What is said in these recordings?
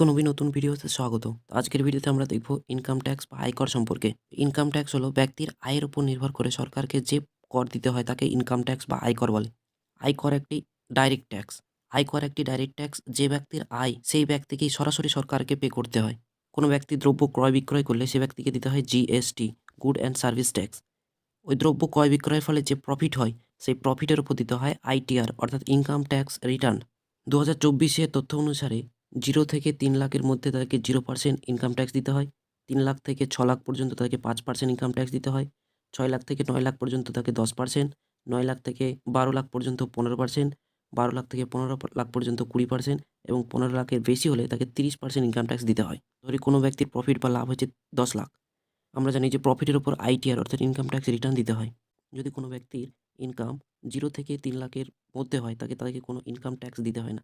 কোনো নবী নতুন ভিডিওতে স্বাগত। আজকের ভিডিওতে আমরা দেখব ইনকাম ট্যাক্স বা আয়কর সম্পর্কে। ইনকাম ট্যাক্স হলো ব্যক্তির আয়ের উপর নির্ভর করে সরকারকে যে কর দিতে হয় তাকে ইনকাম ট্যাক্স বা আয়কর বলে। আয়কর একটি ডাইরেক্ট ট্যাক্স আয়কর একটি ডাইরেক্ট ট্যাক্স যে ব্যক্তির আয় সেই ব্যক্তিকেই সরাসরি সরকারকে পে করতে হয়। কোনো ব্যক্তি দ্রব্য ক্রয় বিক্রয় করলে সে ব্যক্তিকে দিতে হয় GST good and service tax ওই দ্রব্য ক্রয় বিক্রয়ের ফলে যে প্রফিট হয়, সেই প্রফিটের উপর দিতে হয় আইটিআর অর্থাৎ ইনকাম ট্যাক্স রিটার্ন দু হাজার তথ্য অনুসারে জিরো থেকে তিন লাখের মধ্যে তাদেরকে জিরো পার্সেন্ট ইনকাম ট্যাক্স দিতে হয়। তিন লাখ থেকে ছ লাখ পর্যন্ত তাদেরকে পাঁচ পার্সেন্ট ইনকাম ট্যাক্স দিতে হয়। ছয় লাখ থেকে নয় লাখ পর্যন্ত তাকে দশ পার্সেন্ট। নয় লাখ থেকে বারো লাখ পর্যন্ত পনেরো পার্সেন্ট। বারো লাখ থেকে পনেরো লাখ পর্যন্ত কুড়ি পার্সেন্ট এবং পনেরো লাখের বেশি হলে তাকে তিরিশ পার্সেন্ট ইনকাম ট্যাক্স দিতে হয়। ধরি কোনো ব্যক্তির প্রফিট বা লাভ হচ্ছে দশ লাখ। আমরা জানি যে প্রফিটের উপর আইটিআর অর্থাৎ ইনকাম ট্যাক্স রিটার্ন দিতে হয়। যদি কোনো ব্যক্তির ইনকাম জিরো থেকে তিন লাখের মধ্যে হয়, তাকে তাদেরকে কোনো ইনকাম ট্যাক্স দিতে হয় না।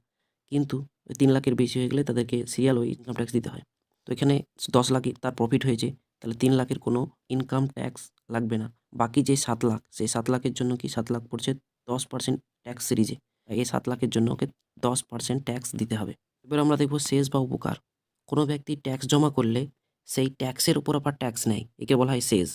কিন্তু ওই তিন লাখের বেশি হয়ে গেলে তাদেরকে সিরিয়াল ওই ইনকাম ট্যাক্স দিতে হয়। তো এখানে দশ লাখই তার প্রফিট হয়েছে, তাহলে তিন লাখের কোনো ইনকাম ট্যাক্স লাগবে না। বাকি যে সাত লাখ, সেই সাত লাখের জন্য কি সাত লাখ পড়ছে? দশ পার্সেন্ট ট্যাক্স সিরিজে এই সাত লাখের জন্য ওকে দশ পার্সেন্ট ট্যাক্স দিতে হবে। এবার আমরা দেখব শেষ বা উপকার। কোনো ব্যক্তি ট্যাক্স জমা করলে সেই ট্যাক্সের উপর আবার ট্যাক্স নেয়, একে বলা হয় সেজ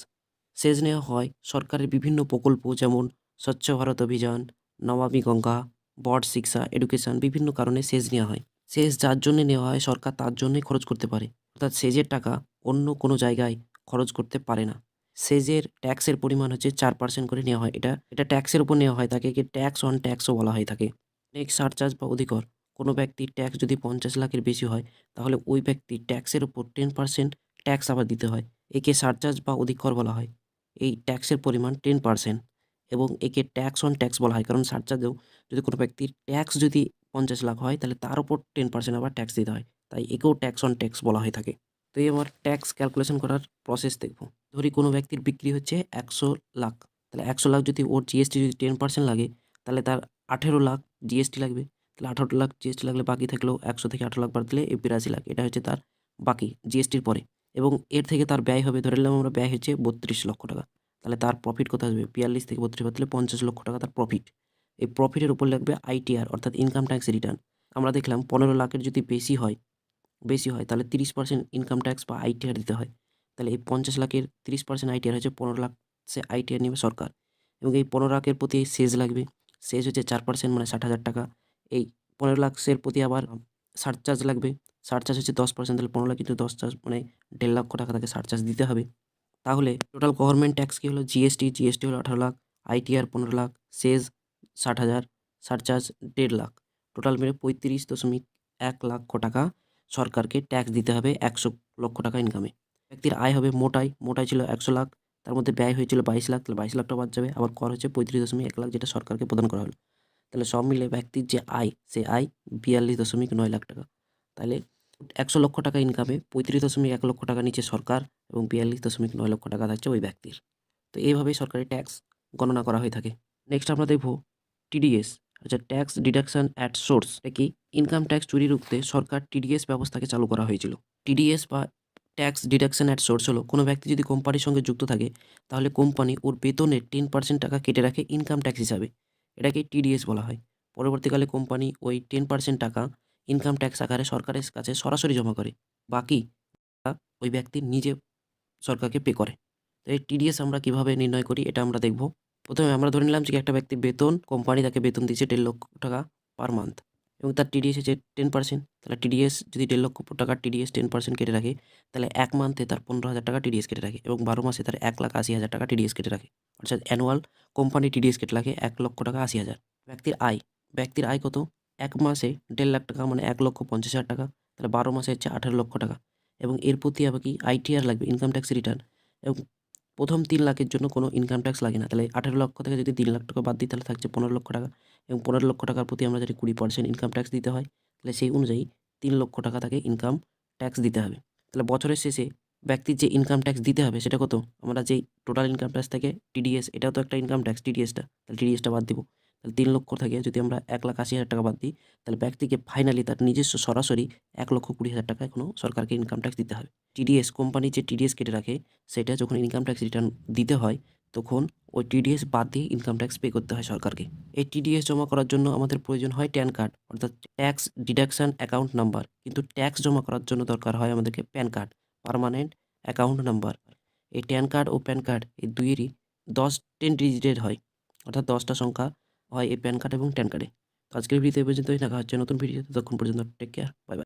সেজ নেওয়া হয় সরকারের বিভিন্ন প্রকল্প যেমন স্বচ্ছ ভারত অভিযান, নমামি গঙ্গা বর্ড শিক্ষা, এডুকেশন বিভিন্ন কারণে সেজ নেওয়া হয়। সেজ যার জন্য নেওয়া হয়, সরকার তার জন্যই খরচ করতে পারে। অর্থাৎ সেজের টাকা অন্য কোনো জায়গায় খরচ করতে পারে না। সেজের ট্যাক্সের পরিমাণ হচ্ছে চার পার্সেন্ট করে নেওয়া হয়। এটা এটা ট্যাক্সের উপর নেওয়া হয় তাকে কি ট্যাক্স অন ট্যাক্সও বলা হয় থাকে নেক্সট সারচার্জ বা অধিকর। কোনো ব্যক্তির ট্যাক্স যদি পঞ্চাশ লাখের বেশি হয়, তাহলে ওই ব্যক্তি ট্যাক্সের উপর টেন পার্সেন্ট ট্যাক্স আবার দিতে হয়। একে সারচার্জ বা অধিকর বলা হয়। এই ট্যাক্সের পরিমাণ টেন পার্সেন্ট এবং একে ট্যাক্স অন ট্যাক্স বলা হয়। কারণ সারচার্জেও যদি কোনো ব্যক্তির ট্যাক্স যদি পঞ্চাশ লাখ হয়, তাহলে তার উপর টেন পার্সেন্ট আবার ট্যাক্স দিতে হয়। তাই একেও ট্যাক্স অন ট্যাক্স বলা হয়ে থাকে। তো এই আমার ট্যাক্স ক্যালকুলেশন করার প্রসেস দেখব। ধরি কোনো ব্যক্তির বিক্রি হচ্ছে একশো লাখ। তাহলে একশো লাখ যদি ওর জিএসটি যদি টেন পার্সেন্ট লাগে, তাহলে তার আঠেরো লাখ জিএসটি লাগবে। তাহলে আঠারো লাখ জিএসটি লাগলে বাকি থাকলেও একশো থেকে আঠারো লাখ বাদ দিলে এই বিরাশি লাখ। এটা হচ্ছে তার বাকি জিএসটির পরে। এবং এর থেকে তার ব্যয় হবে, ধরে নিলাম আমরা ব্যয় হচ্ছে বত্রিশ লক্ষ টাকা। তাহলে তার প্রফিট কত আসবে? বিয়াল্লিশ থেকে বত্রিশ বাদ পঞ্চাশ লক্ষ টাকা তার প্রফিট এই প্রফিটের উপর লাগবে আইটিআর অর্থাৎ ইনকাম ট্যাক্স রিটার্ন আমরা দেখলাম পনেরো লাখের যদি বেশি হয় বেশি হয়, তাহলে তিরিশ পার্সেন্ট ইনকাম ট্যাক্স বা আইটিআর দিতে হয়। তাহলে এই পঞ্চাশ লাখের তিরিশ পার্সেন্ট আইটিআর হচ্ছে পনেরো লাখ সে আইটিআর নেবে সরকার। এবং এই পনেরো লাখের প্রতি সেজ লাগবে। সেজ হচ্ছে চার পার্সেন্ট মানে ষাট হাজার টাকা। এই পনেরো লাখের প্রতি আবার সারচার্জ লাগবে। সারচার্জ হচ্ছে দশ পার্সেন্ট তাহলে পনেরো লাখ কিন্তু দশ চার্জ মানে দেড় লক্ষ টাকা তাকে সারচার্জ দিতে হবে। তাহলে টোটাল গভর্নমেন্ট ট্যাক্স কী হলো? জিএসটি জিএসটি হলো আঠারো লাখ, আইটিআর পনেরো লাখ, সেজ ষাট হাজার, সারচার্জ দেড় লাখ। টোটাল মিলে পঁয়ত্রিশ দশমিক এক লক্ষ টাকা সরকারকে ট্যাক্স দিতে হবে একশো লক্ষ টাকা ইনকামে। ব্যক্তির আয় হবে মোটাই মোটাই ছিল একশো লাখ, তার মধ্যে ব্যয় হয়েছিল বাইশ লাখ, তাহলে বাইশ লাখ টাকা বাদ যাবে, আবার কর হচ্ছে পঁয়ত্রিশ দশমিক এক লাখ যেটা সরকারকে প্রদান করা হলো। তাহলে সব মিলে ব্যক্তির যে আয়, সে আয় বিয়াল্লিশ দশমিক নয় লাখ টাকা। তাহলে একশো লক্ষ টাকা ইনকামে পঁয়ত্রিশ দশমিক এক লক্ষ টাকা নিচ্ছে সরকার এবং বিয়াল্লিশ দশমিক নয় লক্ষ টাকা থাকছে ওই ব্যক্তির। তো এইভাবেই সরকারি ট্যাক্স গণনা করা হয়ে থাকে। নেক্সট আমরা দেখব টিডিএস আচ্ছা ট্যাক্স ডিডাকশন অ্যাট সোর্স কি? ইনকাম ট্যাক্স চুরি রুখতে সরকার টিডিএস ব্যবস্থাকে চালু করা হয়েছিল। টিডিএস বা ট্যাক্স ডিডাকশন অ্যাট সোর্স হলো, কোনো ব্যক্তি যদি কোম্পানির সঙ্গে যুক্ত থাকে, তাহলে কোম্পানি ওর বেতনের টেন পার্সেন্ট টাকা কেটে রাখে ইনকাম ট্যাক্স হিসাবে। এটাকে টিডিএস বলা হয়। পরবর্তীকালে কোম্পানি ওই টেন পার্সেন্ট টাকা ইনকাম ট্যাক্স আকারে সরকারের কাছে সরাসরি জমা করে, বাকি ওই ব্যক্তি নিজে সরকারকে পে করে। তো এই টিডিএস আমরা কীভাবে নির্ণয় করি এটা আমরা দেখব। প্রথমে আমরা ধরে নিলাম যে একটা ব্যক্তি বেতন কোম্পানি তাকে বেতন দিচ্ছে দেড় লক্ষ টাকা পার মান্থ এবং তার টিডিএস হচ্ছে টেন পার্সেন্ট তাহলে টিডিএস যদি দেড় লক্ষ টাকার টিডিএস টেন পার্সেন্ট কেটে রাখে, তাহলে এক মান্থে তার পনেরো হাজার টাকা টিডিএস কেটে রাখে এবং বারো মাসে তার এক লাখ আশি হাজার টাকা টিডিএস কেটে রাখে। অর্থাৎ অ্যানুয়াল কোম্পানি টিডিএস কেটে রাখে এক লক্ষ টাকা আশি হাজার। ব্যক্তির আয় ব্যক্তির আয় কত? মাসে দেড় লাখ টাকা মানে এক লক্ষ পঞ্চাশ হাজার টাকা, তাহলে বারো মাসে হচ্ছে আঠারো লক্ষ টাকা। এবং এর প্রতি আবার কি আইটিআর লাগবে ইনকাম ট্যাক্স রিটার্ন এবং প্রথম তিন লাখের জন্য কোনো ইনকাম ট্যাক্স লাগে না, তাহলে আঠেরো লক্ষ থেকে যদি তিন লাখ টাকা বাদ দিই, তাহলে থাকছে পনেরো লক্ষ টাকা। এবং পনেরো লক্ষ টাকার প্রতি আমরা যদি কুড়ি পার্সেন্ট ইনকাম ট্যাক্স দিতে হয়, তাহলে সেই অনুযায়ী তিন লক্ষ টাকা তাকে ইনকাম ট্যাক্স দিতে হবে। তাহলে বছরের শেষে ব্যক্তির যে ইনকাম ট্যাক্স দিতে হবে, সেটা কত? আমরা যেই টোটাল ইনকাম ট্যাক্স থেকে টিডিএস এটাও তো একটা ইনকাম ট্যাক্স টিডিএসটা তাহলে টিডিএসটা বাদ দিব। তাহলে তিন লক্ষ থেকে যদি আমরা এক লাখ আশি হাজার টাকা বাদ দিই, তাহলে ব্যক্তিকে ফাইনালি তার নিজস্ব সরাসরি এক লক্ষ কুড়ি হাজার টাকা এখনও সরকারকে ইনকাম ট্যাক্স দিতে হবে। টিডিএস কোম্পানি যে টিডিএস কেটে রাখে, সেটা যখন ইনকাম ট্যাক্স রিটার্ন দিতে হয়, তখন ওই টিডিএস বাদ দিয়ে ইনকাম ট্যাক্স পে করতে হয় সরকারকে। এই টিডিএস জমা করার জন্য আমাদের প্রয়োজন হয় প্যান কার্ড অর্থাৎ ট্যাক্স ডিডাকশন অ্যাকাউন্ট নাম্বার কিন্তু ট্যাক্স জমা করার জন্য দরকার হয় আমাদেরকে PAN card permanent account number এই প্যান কার্ড ও প্যান কার্ড এই দুইয়েরই দশ টেন ডিজিটের হয়, অর্থাৎ দশটা সংখ্যা হয় এই প্যান কার্ড এবং ট্যান কার্ডে আজকের ভিডিওতে পর্যন্তই। দেখা হচ্ছে নতুন ভিডিও ততক্ষণ পর্যন্ত টেক কেয়ার বাই বাই